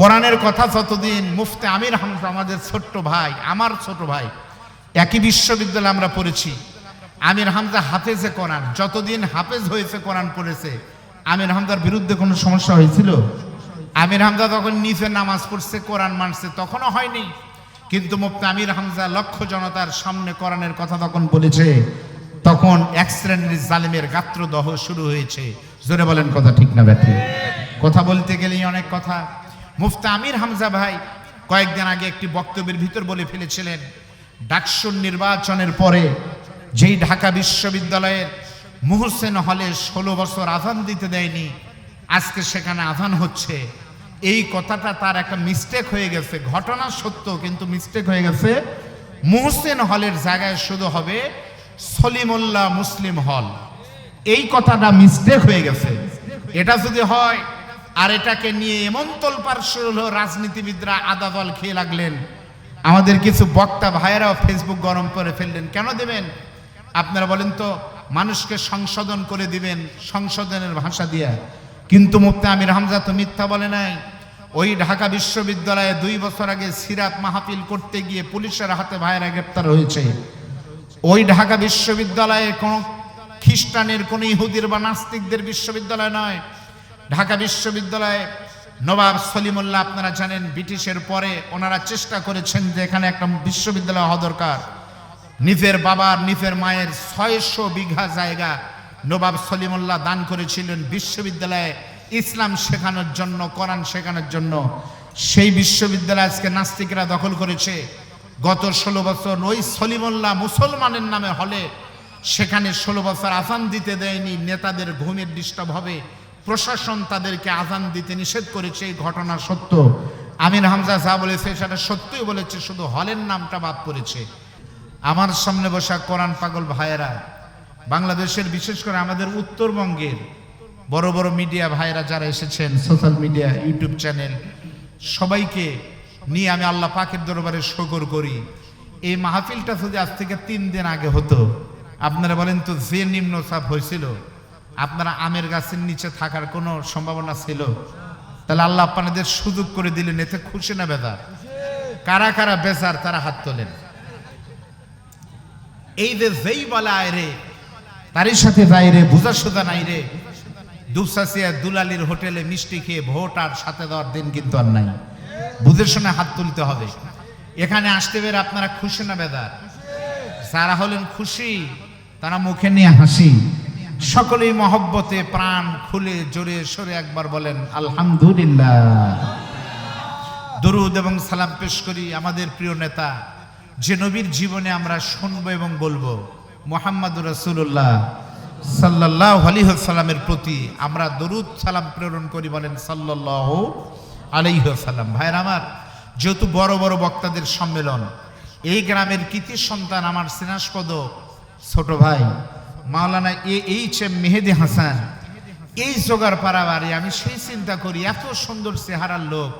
কোরআনের কথা যতদিন মুফতে আমির হামজা আমাদের ছোট্ট ভাই, আমার ছোট ভাই, একই বিশ্ববিদ্যালয়ে আমরা পড়েছি। আমির হামজা হাফেজে কোরআন, যতদিন হাফেজ হয়েছে, কোরআন পড়েছে। আমির হামজার বিরুদ্ধে কোনো সমস্যা হয়েছিল? আমির হামজা তখন নিচে নামাজ পড়ছে, কোরআন মানছে, তখনও হয়নি। কিন্তু মুফতি আমির হামজা লক্ষ জনতার সামনে কোরআনের কথা তখন বলেছে, তখন এক শ্রেণির জালিমের গাত্রদহ শুরু হয়েছে। জোরে বলেন কথা ঠিক না ব্যাঠি কথা বলতে গেলেই অনেক কথা। মুফতি আমির হামজা ভাই কয়েকদিন আগে একটি বক্তব্যের ভিতর বলে ফেলেছিলেন, ডাকসুর নির্বাচনের পরে যেই ঢাকা বিশ্ববিদ্যালয়ের মুহসেন হলে ষোলো বছর আধান দিতে দেয়নি, আজকে সেখানে আধান হচ্ছে। এই কথাটা তার একটা মিস্টেক হয়ে গেছে, ঘটনা সত্য কিন্তু মিস্টেক হয়ে গেছে। মুহসেন হলের জায়গায় শুধু হবে সলিমুল্লাহ মুসলিম হল। এই কথাটা মিস্টেক হয়ে গেছে। এটা যদি হয় আর এটাকে নিয়ে এমন তোলপার শুরু হলো, রাজনীতিবিদরা আদা দল খেয়ে লাগলেন। আমাদের কিছু বক্তা ভাইয়েরাও ফেসবুক গরম করে ফেললেন। কেন দেবেন? আপনারা বলেন তো, মানুষকে সংশোধন করে দিবেন, সংশোধনের ভাষা দিয়ে। কিন্তু মুফতি আমির হামজা তো মিথ্যা বলে নাই। ওই ঢাকা বিশ্ববিদ্যালয়ে দুই বছর আগে সিরাত মাহফিল করতে গিয়ে পুলিশের হাতে ভাইয়েরা গ্রেপ্তার হয়েছে। ওই ঢাকা বিশ্ববিদ্যালয়ে কোনো খ্রিস্টানের, কোনো ইহুদির বা নাস্তিকদের বিশ্ববিদ্যালয় নয়। ঢাকা বিশ্ববিদ্যালয়ে নবাব সলিমুল্লাহ, আপনারা জানেন, ব্রিটিশের পরে ওনারা চেষ্টা করেছেন যে এখানে একটা বিশ্ববিদ্যালয় হওয়া দরকার। নিজের বাবার, নিজের মায়ের ছয়শো বিঘা জায়গা নবাব সলিমুল্লাহ দান করেছিলেন বিশ্ববিদ্যালয়ে। ইসলাম শেখানোর জন্য, কোরআন শেখানোর জন্য। সেই বিশ্ববিদ্যালয় আজকে নাস্তিকরা দখল করেছে। গত ষোলো বছর ওই সলিমুল্লাহ মুসলমানের নামে হলে সেখানে ষোলো বছর আসান দিতে দেয়নি, নেতাদের ঘুমের ডিস্টার্ব হবে। প্রশাসন তাদেরকে আজান দিতে নিষেধ করেছে, এই ঘটনা সত্য। আমির হামজা যা বলেছে সেটা সত্যই বলেছে, শুধু হলের নামটা বাদ পড়েছে। আমার সামনে বসা কোরআন পাগল ভাইয়েরা, বাংলাদেশের বিশেষ করে আমাদের উত্তরবঙ্গের বড় বড় মিডিয়া ভাইয়েরা যারা এসেছেন, সোশ্যাল মিডিয়া, ইউটিউব চ্যানেল, সবাইকে নিয়ে আমি আল্লাহ পাকের দরবারে শকর করি। এই মাহফিলটা যদি আজ থেকে তিন দিন আগে হতো, আপনারা বলেন তো যে নিম্ন চাপ হয়েছিল আপনারা আমের গাছের নিচে থাকার কোনো সম্ভাবনা ছিল? তাহলে আল্লাহ আপনাদের সুযোগ করে দিলেন, এতে খুশি না বেদার কারা কারা বেজার তারা হাত তোলেন। এই যেই বলা আয় রে, তারই সাথে যাই রে, বুঝা সুদা নাই রে। দুপসাসিয়া দুলালির হোটেলে মিষ্টি খেয়ে ভোট আর সাথে দেওয়ার দিন কিন্তু আর নাই। বুঝে শুনে হাত তুলতে হবে। এখানে আসতে পেরে আপনারা খুশি না বেদার যারা হলেন খুশি, তারা মুখে নিয়ে হাসি। সকলেই মহব্বতে প্রাণ খুলে জোরে সরে একবার বলেন, আলহামদুলিল্লাহ। দরুদ এবং সালাম পেশ করি আমাদের প্রিয় নেতা, যে নবীর জীবনে আমরা শুনব এবং বলব মোহাম্মদ রসুল্লাহ সাল্লাহ আলিহাল্লামের প্রতি আমরা দরুদ, সালাম প্রেরণ করি বলেন সাল্লাহ আলিহাল্লাম ভাইয়ের আমার, যেহেতু বড় বড় বক্তাদের সম্মেলন, এই গ্রামের কৃতি সন্তান আমার সিনাসপদ ছোট ভাই মাওলানা A H M Mehedi Hasan, এই জোগাড় পাড়া বাড়ি আমি সেই চিন্তা করি, এত সুন্দর চেহারার লোক।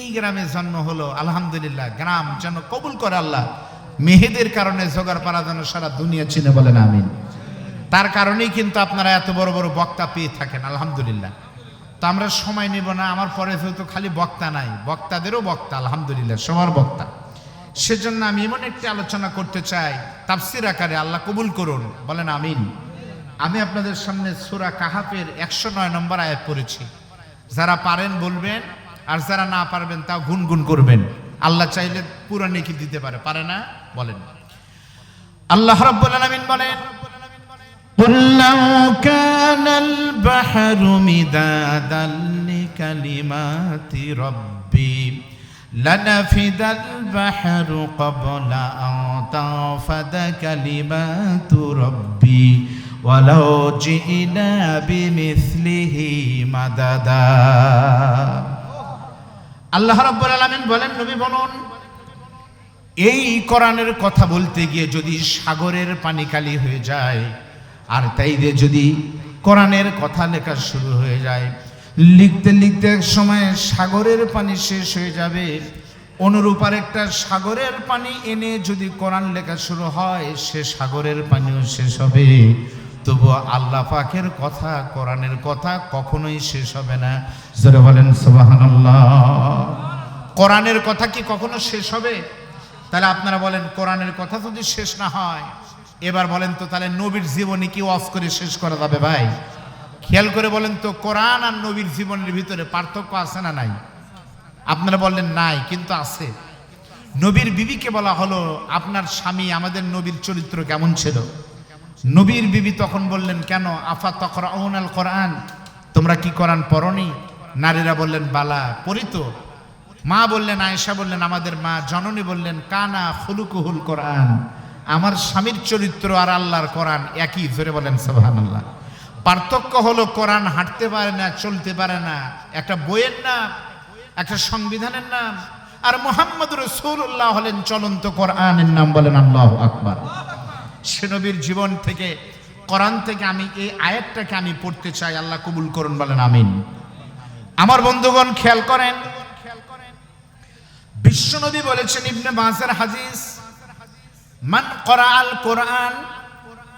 এই গ্রামে জন্ম হলো, আলহামদুলিল্লাহ, গ্রাম যেন কবুল করে আল্লাহ। মেহেদের কারণে জোগাড় পাড়া যেন সারা দুনিয়া চিনে বলেন আমিন। তার কারণেই কিন্তু আপনারা এত বড় বড় বক্তা পেয়ে থাকেন, আলহামদুলিল্লাহ। তো আমরা সময় নিব না, আমার পরে যেহেতু খালি বক্তা নাই, বক্তাদেরও বক্তা, আলহামদুলিল্লাহ, সবার বক্তা। সেজন্য আমি এমন একটি আলোচনা করতে চাই তাফসির আকারে আল্লাহ কবুল করুন বলেন আমিন আমি আপনাদের সামনে সুরা কাহাফের একশো নয় নম্বর আয়াত পড়েছি যারা পারেন বলবেন আর যারা না পারবেন তাও গুনগুন করবেন আল্লাহ চাইলে পুরো নেকি দিতে পারে পারে না বলেন আল্লাহ রাব্বুল আলামিন বলেন قل لو كان البحر مدادا لكلمات ربي لنفد البحر قبل أن تنفد كلمات ربي ولو جئنا بمثله مددا আল্লাহ রাব্বুল আলামিন বলেন নবী বলুন এই কোরআনের কথা বলতে গিয়ে যদি সাগরের পানি কালি হয়ে যায় আর তাই দিয়ে যদি কোরআনের কথা লেখা শুরু হয়ে যায় লিখতে লিখতে এক সময় সাগরের পানি শেষ হয়ে যাবে। অনুরূপ আর একটা সাগরের পানি এনে যদি কোরআন লেখা শুরু হয়, সে সাগরের পানিও শেষ হবে। তবু আল্লাহ পাকের কথা, কোরআনের কথা কখনোই শেষ হবে না। জোরে বলেন, সুবহানাল্লাহ। কোরআনের কথা কি কখনো শেষ হবে? তাহলে আপনারা বলেন, কোরআনের কথা যদি শেষ না হয়, এবার বলেন তো তাহলে নবীর জীবনী কি অফ করে শেষ করা যাবে ভাই? খেয়াল করে বলেন তো, কোরআন আর নবীর জীবনের ভিতরে পার্থক্য আছে না নাই? আপনারা বললেন নাই, কিন্তু আছে। নবীর বিবিকে বলা হলো, আপনার স্বামী আমাদের নবীর চরিত্র কেমন ছিল? নবীর বিবি তখন বললেন, কেন? আফা তকরাউন আল কোরআন, তোমরা কি কোরআন পড়নি? নারীরা বললেন, বালা পড়িত মা বললেন, আয়েশা বললেন, আমাদের মা। জননী বললেন, কানা হুলুকুহুল কোরআন। আমার স্বামীর চরিত্র আর আল্লাহর কোরআন একই ধরে বলেন, সুবহানাল্লাহ। পার্থক্য হলো কোরআন হাঁটতে পারে না, চলতে পারে না। একটা বইয়ের নাম, একটা সংবিধানের নাম। আর মোহাম্মদ রসুল্লাহ হলেন চলন্ত কোরআনের নাম বলেন আল্লাহ আকবর। সে নবীর জীবন থেকে, কোরআন থেকে আমি এই আয়াতটাকে আমি পড়তে চাই, আল্লাহ কবুল করুন বলেন আমিন। আমার বন্ধুগণ, খেয়াল করেন বিশ্বনবী বলেছেন ইবনে বাসের হাদিস, মান করা আল কোরআন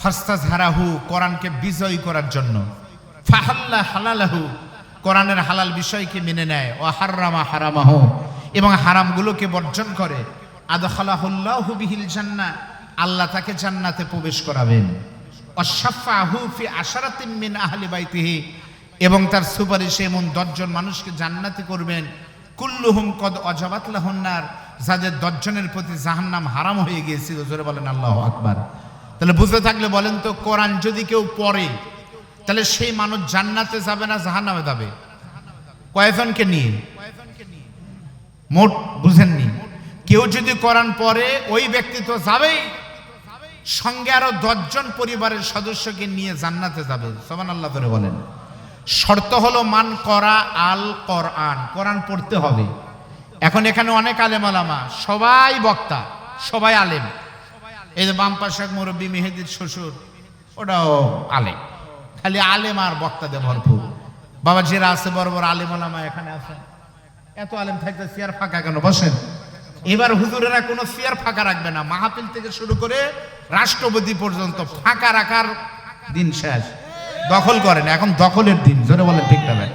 ফাস্তাজ হারাহু কোরআনকে বিজয়ী করার জন্য। ফাহাল্লা হালালাহু, কোরআনের হালাল বিষয়কে মেনে নেয়। ও হাররামা হারামাহ, এবং হারামগুলোকে বর্জন করে। আদখালাহুল্লাহু বিহিল জান্নাহ, আল্লাহ তাকে জান্নাতে প্রবেশ করাবেন। অশাফাহু ফি আশারাতিন মিন আহলি বাইতিহি, এবং তার সুপারিশে এমন দশজন মানুষকে জান্নাতি করবেন। কুল্লুহুম কদ অজাবাত লাহন্নার, যাদের দশজনের প্রতি জাহান্নাম হারাম হয়ে গিয়েছিল। জোরে বলেন আল্লাহ আকবার। তাহলে বুঝতে থাকলে বলেন তো, কোরআন যদি কেউ পড়ে, তাহলে সেই মানুষ জান্নাতে যাবে না জাহান্নামে যাবে? কয়েকজনকে নিয়ে? মোট বুঝেননি। কেউ যদি কোরআন পড়ে, ওই ব্যক্তি তো যাবেই। সঙ্গে আরও দশজন পরিবারের সদস্যকে নিয়ে জান্নাতে যাবে। সমান আল্লাহ করে বলেন। শর্ত হলো মান করা আল কোরআন। কোরআন পড়তে হবে। এখন এখানে অনেক আলেম আলামা সবাই বক্তা, সবাই আলেম। এই যে বাম পাশে মুরব্বী মেহেদির শ্বশুর, ওটাও আলেম। খালি আলেম আর বক্তাদের ভরপুর। বাবা যেরা আছে বড় বড় আলেম আলামা এখানে আছেন। এত আলেম থাকতে চেয়ার ফাঁকা কেন? বসেন। এবার হুজুরেরা কোনো চেয়ার ফাঁকা রাখবে না। মাহফিল থেকে শুরু করে রাষ্ট্রপতি পর্যন্ত ফাঁকা রাখার দিন শেষ। দখল করেন। এখন দখলের দিন। জোরে বলেন, ঠিক না?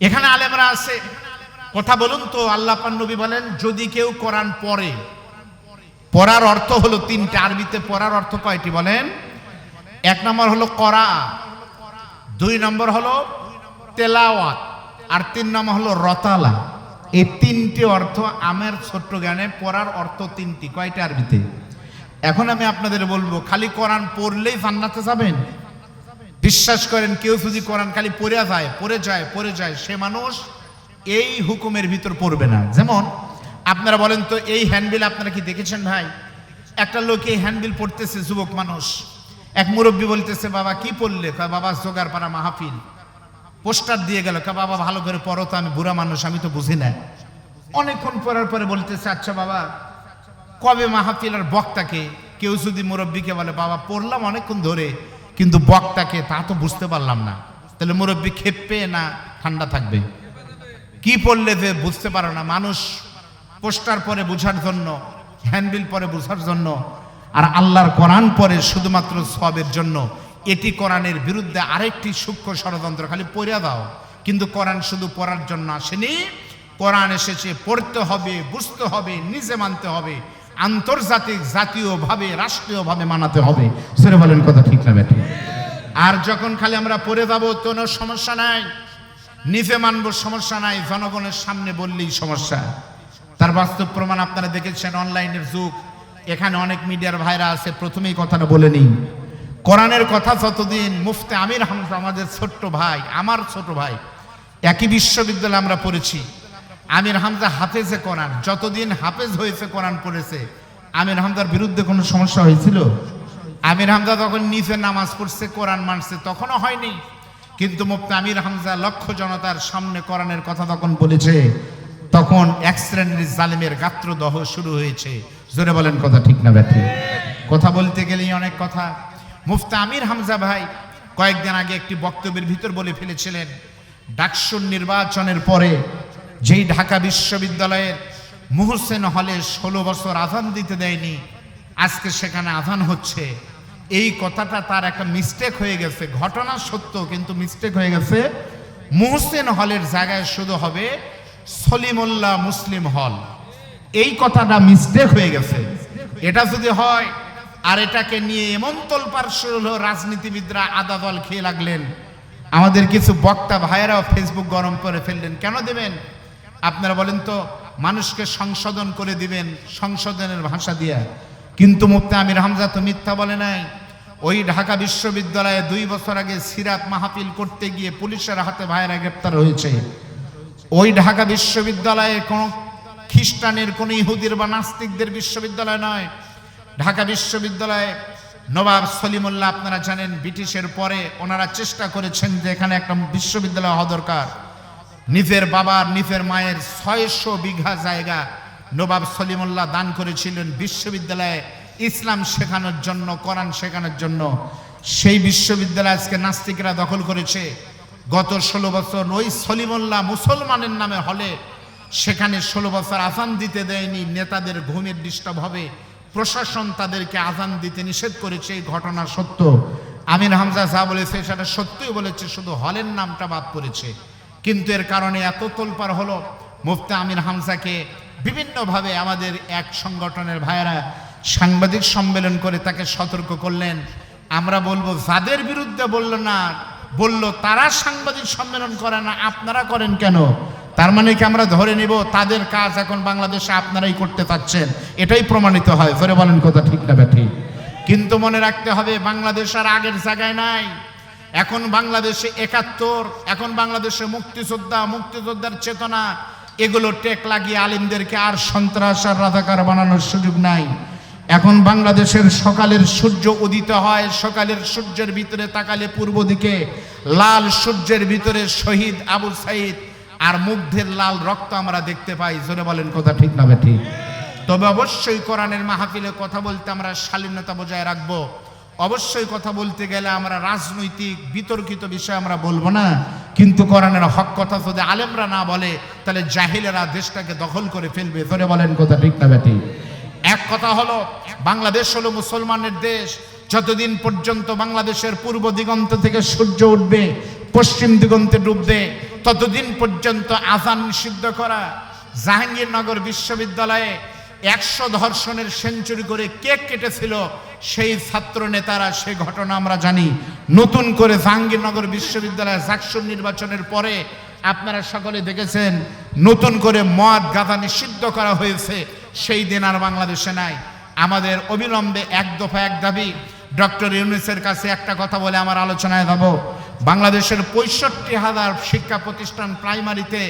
এখানে আলেমরা আছে। কথা বলুন তো, আল্লাহ পাক নবী বলেন, যদি কেউ কোরআন পড়ে, পড়ার অর্থ হলো তিনটা, আরবিতে পড়ার অর্থ কয়টি বলেন? এক নম্বর হলো করা, দুই নম্বর হলো তেলাওয়াত, আর তিন নম্বর হলো রতালা। এই তিনটি অর্থ আমের ছোট্ট জ্ঞানে পড়ার অর্থ তিনটি, কয়টা আরবিতে? এখন আমি আপনাদের বলব, খালি কোরআন পড়লেই জান্নাতে যাবেন? বিশ্বাস করেন, কেউ যদি কোরআন খালি পড়ে যায় পড়ে যায় পড়ে যায়, সে মানুষ এই হুকুমের ভিতর পড়বে না। যেমন আপনারা বলেন তো এই হ্যান্ডবিল আপনারা কি দেখেছেন ভাই? একটা লোক এই হ্যান্ডবিল পড়তেছে যুবক মানুষ। এক মুরব্বী বলতেছে বাবা কি পড়লে? বাবা জোগার পাড়া মাহফিল। পোস্টার দিয়ে গেল কয়, বাবা ভালো করে পড়ো তো আমি বুড়া মানুষ আমি তো বুঝি না। অনেকক্ষণ পড়ার পরে বলতেছে আচ্ছা বাবা কবে মাহফিল আর বক্তাকে? কেউ যদি মুরব্বীকে বলে বাবা পড়লাম অনেকক্ষণ ধরে কিন্তু বক্তাকে তা তো বুঝতে পারলাম না। তাহলে মুরব্বী খেপে না ঠান্ডা থাকবে। কি পড়লে যে বুঝতে পারো না। মানুষ পোস্টার পরে বোঝার জন্য, হ্যান্ডবিল পরে বোঝার জন্য, আর আল্লাহর কোরআন পরে শুধুমাত্র সবের জন্য। এটি কোরআনের বিরুদ্ধে আরেকটি সূক্ষ্ম ষড়যন্ত্র, খালি পড়ে দাও। কিন্তু কোরআন শুধু পড়ার জন্য আসেনি। কোরআন এসেছে, পড়তে হবে, বুঝতে হবে, নিজে মানতে হবে। আন্তর্জাতিক, জাতীয়ভাবে, রাষ্ট্রীয়ভাবে মানাতে হবে। সেটা বলেন কথা ঠিক না আর যখন খালি আমরা পড়ে যাব, কোনো সমস্যা নাই। নিজে মানবো, সমস্যা নাই, জনগণের সামনে বললেই সমস্যা। তার বাস্তব প্রমাণ আপনারা দেখেছেন অনলাইনের যুগ। এখানে অনেক মিডিয়ার ভাইরা আছে, প্রথমেই কথাটা বলে নিই। কোরআনের কথা যতদিন মুফতে আমির হামজা, আমাদের ছোট্ট ভাই, আমার ছোট ভাই, একই বিশ্ববিদ্যালয়ে আমরা পড়েছি। আমির হামজা হাফেজে কোরআন, যতদিন হাফেজ হয়েছে, কোরআন পড়েছে। আমির হামজার বিরুদ্ধে কোনো সমস্যা হয়েছিল? আমির হামজা তখন নিচে নামাজ পড়ছে, কোরআন মানছে, তখনও হয়নি। কিন্তু মুফতি আমির হামজা লক্ষ জনতার সামনে কোরআনের কথা তখন বলেছে, তখন এক শ্রেণির জালিমের গাত্রদহ শুরু হয়েছে। জোরে বলেন কথা ঠিক না ব্যাঠে কথা বলতে গেলেই অনেক কথা। মুফতি আমির হামজা ভাই কয়েকদিন আগে একটি বক্তব্যের ভিতর বলে ফেলেছিলেন, ডাকসুর নির্বাচনের পরে যেই ঢাকা বিশ্ববিদ্যালয়ের মুহসেন হলে ষোলো বছর আধান দিতে দেয়নি, আজকে সেখানে আধান হচ্ছে। এই কথাটা তার একটা মিস্টেক হয়ে গেছে। ঘটনা সত্য, কিন্তু মিস্টেক হয়ে গেছে। মুহসেন হলের জায়গায় শুধু হবে সলিমুল্লাহ মুসলিম হল। এই কথাটা মিস্টেক হয়ে গেছে। এটা যদি হয়, আর এটাকে নিয়ে এমন তোলপার শুরু হলো, রাজনীতিবিদরা আদা দল খেয়ে লাগলেন। আমাদের কিছু বক্তা ভাইয়েরাও ফেসবুক গরম করে ফেললেন। কেন দেবেন? আপনারা বলেন তো, মানুষকে সংশোধন করে দিবেন সংশোধনের ভাষা দিয়ে। কিন্তু মুফতি আমির হামজা তো মিথ্যা বলে নাই। ওই ঢাকা বিশ্ববিদ্যালয়ে দুই বছর আগে সিরাত মাহফিল করতে গিয়ে পুলিশের হাতে ভাইয়েরা গ্রেপ্তার হয়েছে। ওই ঢাকা বিশ্ববিদ্যালয়ে কোনো খ্রিস্টানের, কোনো ইহুদির বা নাস্তিকদের বিশ্ববিদ্যালয় নয়। ঢাকা বিশ্ববিদ্যালয়ে নবাব সলিমুল্লাহ, আপনারা জানেন, ব্রিটিশের পরে ওনারা চেষ্টা করেছেন যে এখানে একটা বিশ্ববিদ্যালয় হওয়া দরকার। নিজের বাবার, নিজের মায়ের ছয়শো বিঘা জায়গা নবাব সলিমুল্লাহ দান করেছিলেন বিশ্ববিদ্যালয়ে ইসলাম শেখানোর জন্য, কোরআন শেখানোর জন্য। সেই বিশ্ববিদ্যালয় আজকে নাস্তিকরা দখল করেছে। গত ষোলো বছর ওই সলিমুল্লাহ মুসলমানের নামে হলে সেখানে ষোলো বছর আজান দিতে দেয়নি, নেতাদের ঘুমের ডিস্টার্ব হবে, প্রশাসন তাদেরকে আজান দিতে নিষেধ করেছে, এই ঘটনা সত্য। আমির হামজা যা বলেছে সেটা সত্যই বলেছে, শুধু হলের নামটা বাদ পড়েছে। কিন্তু এর কারণে এত তোলপার হলো মুফতি আমির হামসাকে বিভিন্নভাবে আমাদের এক সংগঠনের ভাইয়েরা সাংবাদিক সম্মেলন করে তাকে সতর্ক করলেন। আমরা বলব, যাদের বিরুদ্ধে বলল না, বলল, তারা সাংবাদিক সম্মেলন করে না, আপনারা করেন কেন? তার মানে কি আমরা ধরে নিব, তাদের কাজ এখন বাংলাদেশে আপনারাই করতে চাচ্ছেন? এটাই প্রমাণিত হয়। ধরে বলেন কথা ঠিক না ব্যাঠি? কিন্তু মনে রাখতে হবে, বাংলাদেশ আর আগের জায়গায় নাই। এখন বাংলাদেশে একাত্তর, এখন বাংলাদেশে মুক্তিযোদ্ধা, মুক্তিযোদ্ধার চেতনা এগুলো টেক লাগিয়ে আলিমদেরকে আর সন্ত্রাস আর রাধাকার বানানোর সুযোগ নাই। এখন বাংলাদেশের সকালের সূর্য উদিত হয়, সকালের সূর্যের ভিতরে তাকালে পূর্ব দিকে লাল সূর্যের ভিতরে শহীদ আবু সাইদ আর মুগ্ধের লাল রক্ত আমরা দেখতে পাই। জোরে বলেন কথা ঠিক না ঠিক? তবে অবশ্যই কোরআনের মাহফিলে কথা বলতে আমরা শালীনতা বজায় রাখব। অবশ্যই কথা বলতে গেলে আমরা রাজনৈতিক, বিতর্কিত বিষয় আমরা বলব না। কিন্তু কোরআনের হক কথা যদি আলেমরা না বলে, তাহলে জাহিলেরা দেশটাকে দখল করে ফেলবে। ধরে বলেন কথা ঠিক না বেটি এক কথা হলো, বাংলাদেশ হলো মুসলমানের দেশ। যতদিন পর্যন্ত বাংলাদেশের পূর্ব দিগন্ত থেকে সূর্য উঠবে, পশ্চিম দিগন্তে ডুববে, ততদিন পর্যন্ত আজান নিষিদ্ধ করা জাহাঙ্গীরনগর বিশ্ববিদ্যালয়ে একশো ধর্ষণের সেঞ্চুরি করে কেক কেটেছিল? সেই ছাত্র নেতারা সে ঘটনা আমরা জানি। নতুন করে জাহাঙ্গীরনগর বিশ্ববিদ্যালয়ে জাকসুর নির্বাচনের পরে আপনারা সকলে দেখেছেন, নতুন করে মদ গাঁদা নিষিদ্ধ করা হয়েছে। সেই দিন আর বাংলাদেশে নাই। আমাদের অবিলম্বে এক দফা এক দাবি, ডক্টর ইউনুসের কাছে একটা কথা বলে আমার আলোচনায় যাব। বাংলাদেশের পঁয়ষট্টি হাজার শিক্ষা প্রতিষ্ঠান প্রাইমারিতে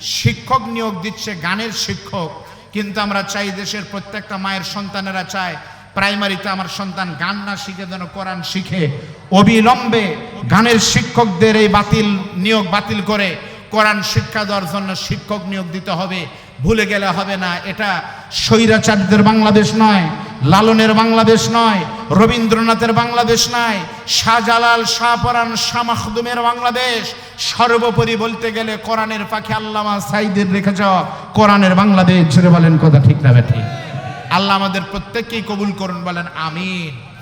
শিক্ষক নিয়োগ দিচ্ছে গানের শিক্ষক। কিন্তু আমরা চাই দেশের প্রত্যেকটা মায়ের সন্তানেরা চায়, প্রাইমারিতে আমার সন্তান গান না শিখে যেন কোরআন শিখে। অবিলম্বে গানের শিক্ষকদের এই বাতিল নিয়োগ বাতিল করে কোরআন শিক্ষা দেওয়ার জন্য শিক্ষক নিয়োগ দিতে হবে। ভুলে গেলে হবে না, এটা স্বৈরাচার্যদের বাংলাদেশ নয়, লালনের বাংলাদেশ নয় রবীন্দ্রনাথের বাংলাদেশ নাই, শাহজালাল শাহপরান শাহ মাহদুমের বাংলাদেশ। সর্বোপরি বলতে গেলে কোরআনের পাখি আল্লামা সাইদের রেখে যাওয়া কোরআনের বাংলাদেশ ছেড়ে বলেন কথা ঠিক না ব্যাঠি আল্লাহ আমাদের প্রত্যেককেই কবুল করুন, বলেন আমিন।